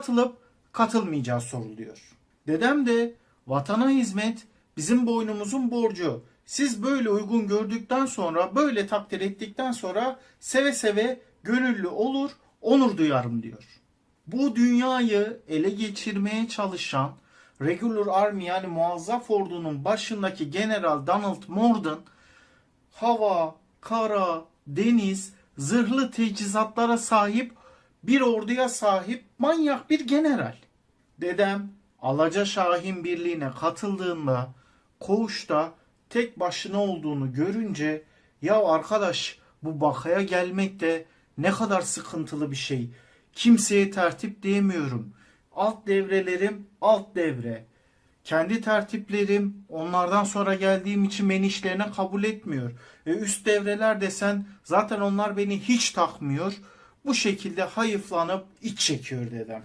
katılıp katılmayacağı soruluyor. Dedem de vatana hizmet bizim boynumuzun borcu. Siz böyle uygun gördükten sonra, böyle takdir ettikten sonra seve seve gönüllü olur, onur duyarım diyor. Bu dünyayı ele geçirmeye çalışan Regular Army yani muazzaf ordunun başındaki General Donald Morden hava, kara, deniz, zırhlı teçhizatlara sahip bir orduya sahip manyak bir general. Dedem Alaca Şahin Birliği'ne katıldığında koğuşta tek başına olduğunu görünce ya arkadaş bu bakaya gelmek de ne kadar sıkıntılı bir şey. Kimseye tertip diyemiyorum. Alt devrelerim alt devre. Kendi tertiplerim onlardan sonra geldiğim için beni işlerine kabul etmiyor. E üst devreler desen zaten onlar beni hiç takmıyor. Bu şekilde hayıflanıp iç çekiyor dedem.